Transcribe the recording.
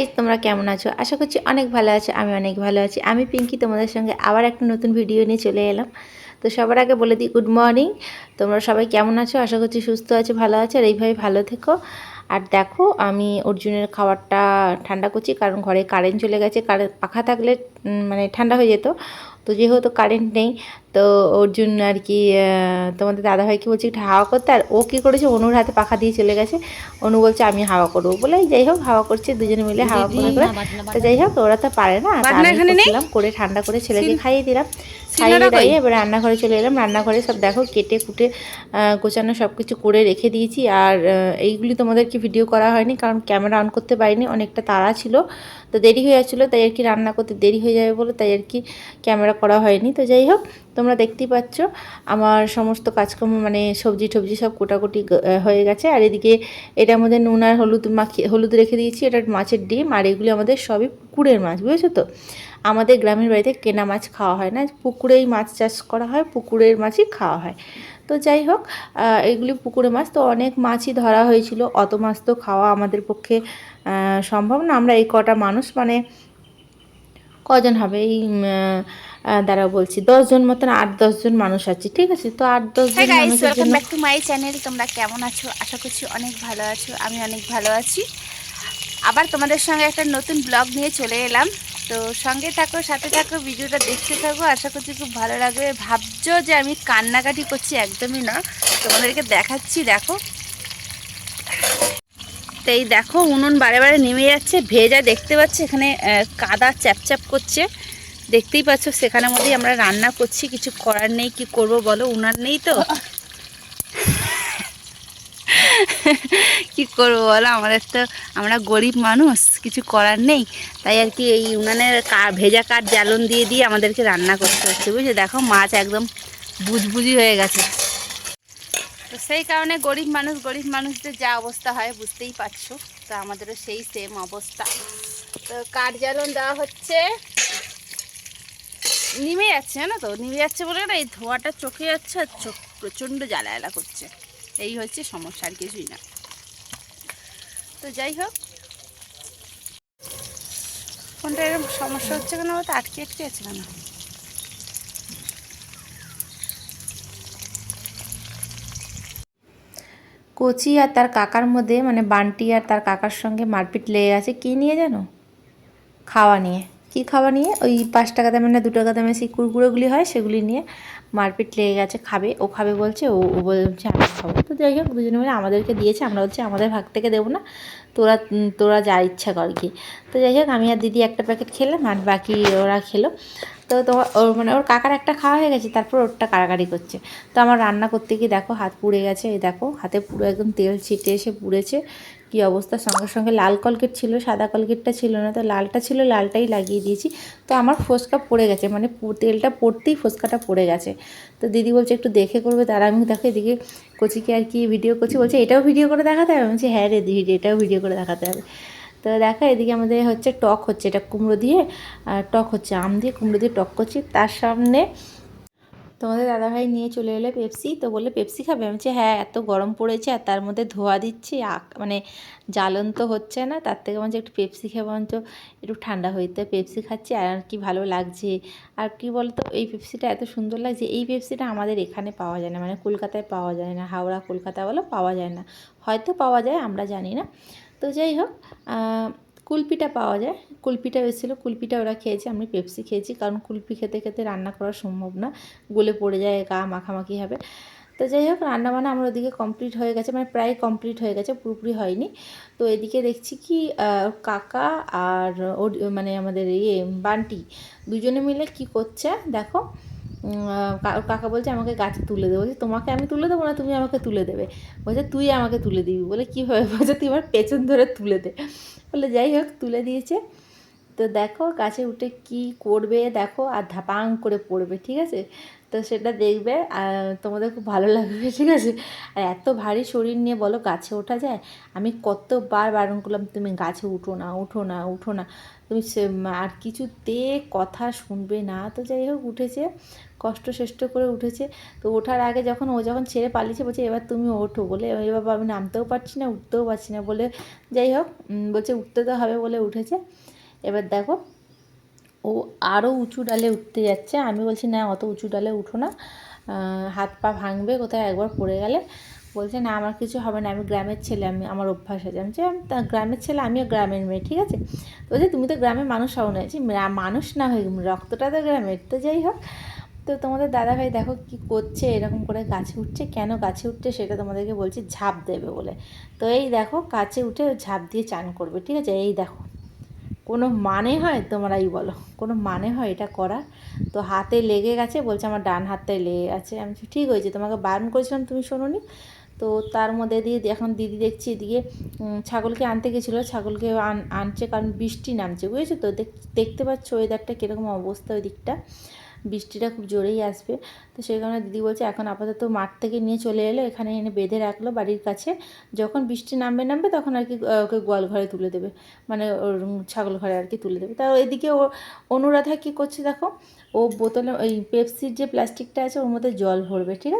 Guys তোমরা কেমন আছো? আশা করছি অনেক ভালো আছো, আমি অনেক ভালো আছি। আমি পিঙ্কি, তোমাদের সঙ্গে আবার একটা নতুন ভিডিও নিয়ে চলে এলাম। তো সবার আগে বলে দিই গুড মর্নিং তোমরা সবাই কেমন আছো? আশা করছি সুস্থ আছো, ভালো আছো, আর এইভাবে ভালো থেকো। আর দেখো, আমি অর্জুনের খাবারটা ঠান্ডা করছি, কারণ ঘরে কারেন্ট চলে গেছে। কারেন্ট পাখা থাকলে মানে ঠান্ডা হয়ে যেত। তো যেহেতু কারেন্ট নেই তো ওর জন্য আর কি তোমাদের দাদাভাইকে বলছি একটু হাওয়া করতে? আর ও কী করেছে? অনুর হাতে পাখা দিয়ে চলে গেছে। অনু বলছে আমি হাওয়া করব। বলে যাই হোক হাওয়া করছে দুজনে মিলে হাওয়া করে করে তো যাই হোক ওরা তো পারে না? করছিলাম, করে ঠান্ডা করে ছেলেকে খাইয়ে দিলাম। খাইয়ে কই? দিয়ে এবার রান্নাঘরে চলে এলাম। রান্নাঘরে সব দেখো কেটে কুটে গোছানো সব কিছু করে রেখে দিয়েছি। আর এইগুলি তোমাদেরকে ভিডিও করা হয়নি কারণ ক্যামেরা অন করতে পারিনি অনেকটা তাড়া ছিল। তো দেরি হয়ে যাচ্ছিল তাই আর কি রান্না করতে দেরি হয়ে যাবে বলে তাই আর কি ক্যামেরা করা হয়নি, তো যাই হোক, তোমরা দেখতেই পাচ্ছ, আমার সমস্ত কাজকর্ম মানে সবজি টবজি সব কোটাকুটি হয়ে গেছে। আর এদিকে এটার মধ্যে নুন আর হলুদ মাখিয়ে, হলুদ রেখে দিয়েছি, এটা মাছের ডিম, আর এগুলি আমাদের সবই পুকুরের মাছ, বুঝেছ তো? আমাদের গ্রামের বাড়িতে কেনা মাছ খাওয়া হয় না, পুকুরেই মাছ চাষ করা হয়, পুকুরের মাছই খাওয়া হয়। তো যাই হোক এগুলি পুকুরে মাছ, তো অনেক মাছই ধরা হয়েছিল, অত মাছ তো খাওয়া আমাদের পক্ষে সম্ভব না। আমরা এই কটা মানুষ মানে কজন হবে? এই দাঁড়াও বলছি। দশজন মতন আট দশজন মানুষ আছে ঠিক আছে? তো আট দশজন মানুষের জন্য ব্যাক টু মাই চ্যানেল তোমরা কেমন আছো? আশা করছি অনেক ভালো আছো আমি অনেক ভালো আছি। আবার তোমাদের সঙ্গে একটা নতুন ব্লগ নিয়ে চলে এলাম। তো সঙ্গে থাকো সাথে থাকো ভিডিওটা দেখতে থাকো। আশা করছি খুব ভালো লাগবে। ভাবছ যে আমি কান্নাকাটি করছি? একদমই না। তোমাদেরকে দেখাচ্ছি দেখো। তো এই দেখো উনুন বারে বারে নেমে যাচ্ছে, ভেজা দেখতে পাচ্ছি, এখানে কাদা চ্যাপচ্যাপ করছে। দেখতেই পাচ্ছ সেখানের মধ্যেই আমরা রান্না করছি, কিছু করার নেই, কি করব বলো উনার নেই তো? কি করব বলো আমাদের তো, আমরা গরিব মানুষ, কিছু করার নেই। তাই আর কি এই উনানের ভেজা কাঠ জ্বালন দিয়ে দিয়ে আমাদেরকে রান্না করতে হচ্ছে, বুঝলে? দেখো মাছ একদম বুঝবুঝি হয়ে গেছে। তো সেই কারণে গরিব মানুষ, গরিব মানুষদের যা অবস্থা হয় বুঝতেই পারছ। তো আমাদেরও সেই সেম অবস্থা। তো কাঠ জ্বালন দেওয়া হচ্ছে। নিমে যাচ্ছে, জানো তো? নিমে যাচ্ছে বলে না, এই ধোঁয়াটা চোখে যাচ্ছে আর চোখ প্রচণ্ড জ্বালা জ্বালা করছে। এই হচ্ছে সমস্যা, আর কিছুই না। তো যাই হোক। ফোনটা এরকম সমস্যা হচ্ছে কেন আটকে আটকে আছে কেন? কচি আর তার কাকার মধ্যে মানে বান্টি আর তার কাকার সঙ্গে মারপিট লেগে গেছে। কী নিয়ে জানো? খাওয়া নিয়ে। কি খাওয়া নিয়ে? ওই পাঁচ টাকা দামে না দু টাকা দামের সেই কুরকুরেগুলি হয়, সেগুলি নিয়ে মারপিট লেগে গেছে। খাবে, ও খাবে বলছে, ও ও বলছে, আমি খাব। তো যাই হোক, দুজনে মিলে আমাদেরকে দিয়েছে, আমরা বলছি আমাদের ভাগ থেকে দেবো না। তোরা তোরা যা ইচ্ছা কর কি তো যাই হোক, আমি আর দিদি একটা প্যাকেট খেলাম, আর বাকি ওরা খেলো। তো তোমার, ওর মানে ওর কাকার একটা খাওয়া হয়ে গেছে, তারপর ওরটা কাড়াকাড়ি করছে। তো আমার রান্না করতে গিয়ে দেখো হাত পুড়ে গেছে, এই দেখো, হাতে পুরো একদম তেল ছিটে এসে পুড়েছে। কি অবস্থা? সঙ্গে সঙ্গে লাল কলকেট ছিল, সাদা কলকেটটা ছিল না, তো লালটা ছিল, লালটাই লাগিয়ে দিয়েছি। তো আমার ফোসকা পড়ে গেছে মানে তেলটা পড়তেই ফোসকাটা পড়ে গেছে। তো দিদি বলছে, একটু দেখে করবে তার আমি দেখো এদিকে কচিকে আর কি ভিডিও করছি, বলছে, এটাও ভিডিও করে দেখাতে হবে? বলছি হ্যাঁ রে দিদি, এটাও ভিডিও করে দেখাতে হবে। তো দেখো, এদিকে আমাদের হচ্ছে টক হচ্ছে, এটা কুমড়ো দিয়ে, আর টক হচ্ছে আম দিয়ে, কুমড়ো দিয়ে টক করছি। তার সামনে তোমাদের দাদাভাই নিয়ে চলে এলো পেপসি, তো বললে, পেপসি খাবে? আমি বলছি হ্যাঁ এত গরম পড়েছে আর তার মধ্যে ধোয়া দিচ্ছি মানে জ্বালন তো হচ্ছে না, তার থেকে বলছে একটু পেপসি খেয়ে বরঞ্চ একটু ঠান্ডা হইতে পেপসি খাচ্ছি আর কি ভালো লাগছে। আর কি বলতো, এই পেপসিটা এত সুন্দর লাগছে, এই পেপসিটা আমাদের এখানে পাওয়া যায় না মানে কলকাতায় পাওয়া যায় না, হাওড়া, কলকাতা বলো, পাওয়া যায় না। হয়তো পাওয়া যায়, আমরা জানি না। তো যাই হোক কুলপিটা পাওয়া যায়। কুলপিটা এসেছিল কুলপিটা ওরা খেয়েছে, আমি পেপসি খেয়েছি, কারণ কুলপি খেতে খেতে রান্না করা সম্ভব না। গলে পড়ে যায়, গা মাখামাখি হবে। তো যাই হোক রান্না বান্না আমার ওদিকে কমপ্লিট হয়ে গেছে মানে প্রায় কমপ্লিট হয়ে গেছে, পুরোপুরি হয়নি। তো এদিকে দেখছি কি কাকা আর মানে আমাদের ইয়ে বান্টি দুজনে মিলে কি করছে, দেখো। কাকা বলছে, আমাকে গাছে তুলে দেবো বলছে, তোমাকে আমি তুলে দেবো না, তুমি আমাকে তুলে দেবে। বলছে, তুই আমাকে তুলে দিবি। বলে কীভাবে বলছে, তুই আমার পেছন ধরে তুলে দে। বলে, যাই হোক, তুলে দিয়েছে। তো দেখো, গাছে উঠে কি করবে, দেখো, আর ধাপাং করে পড়বে, ঠিক আছে? তো সেটা দেখবে, আর তোমাদের খুব ভালো লাগবে, ঠিক আছে? আর এত ভারী শরীর নিয়ে বলো, গাছে ওঠা যায়? আমি কতবার বারণ করলাম, তুমি গাছে উঠো না উঠো না উঠো না। তুমি আর কিছুতে কথা শুনবে না। তো যাই হোক, উঠেছে। কষ্ট শ্রেষ্ঠ করে উঠেছে। তো ওঠার আগে যখন ও যখন ছেড়ে পালিয়েছে, বলছে, এবার তুমি ওঠো। বলে, এবার আমি নামতেও পারছি না, উঠতেও পারছি না। বলে, যাই হোক। বলছে, উঠতে তো হবে, বলে উঠেছে। এবার দেখো, ও আরও উঁচু ডালে উঠতে যাচ্ছে। আমি বলছি, না, অত উঁচু ডালে উঠো না। হাত পা ভাঙবে, কোথায় একবার পড়ে গেলে। বলছে, না, আমার কিছু হবে না, আমি গ্রামের ছেলে, আমি, আমার অভ্যাস আছে। আমি গ্রামের ছেলে, আমিও গ্রামের মেয়ে, ঠিক আছে? তো বলছে, তুমি তো গ্রামের মানুষ হও না, মানুষ না হয়ে, রক্তটা তো গ্রামের। তো যাই হোক তো তোমাদের দাদাভাই দেখো কি করছে, এরকম করে গাছে উঠছে, কেন গাছে উঠছে সেটা তোমাদেরকে বলছি, ঝাঁপ দেবে বলে। তো এই দেখো গাছে উঠে ঝাঁপ দিয়ে চান করবে, ঠিক আছে? এই দেখো, কোনো মানে হয় তোমরাই বলো, কোনো মানে হয় এটা করা তো হাতে লেগে গেছে, বলছে আমার ডান হাতটায় লেগে গেছে। আমি ঠিক হয়েছে, তোমাকে বারণ করেছিলাম, তুমি শোনোনি? তো তার মধ্যে দিয়ে এখন দিদি দেখছি এদিকে ছাগলকে আনতে গেছিল, ছাগলকে আন, আনছে কারণ বৃষ্টি নামছে, বুঝেছ? তো দেখ- দেখতে পাচ্ছ ওয়েদারটা কীরকম অবস্থা ওই দিকটা। বৃষ্টিটা খুব জোরেই আসবে। তো সেই কারণে দিদি বলছে, এখন আপাতত মাঠ থেকে নিয়ে চলে এলো, এখানে এনে বেঁধে রাখল বাড়ির কাছে। যখন বৃষ্টি নামবে নামবে, তখন আর কি ওকে গোয়াল ঘরে তুলে দেবে। মানে ওর ছাগল ঘরে আর কি তুলে দেবে। তা এদিকে ও, অনুরাধা কী করছে দেখো? ও বোতলে ওই পেপসির যে প্লাস্টিকটা আছে, ওর মধ্যে জল ভরবে, ঠিক আছে?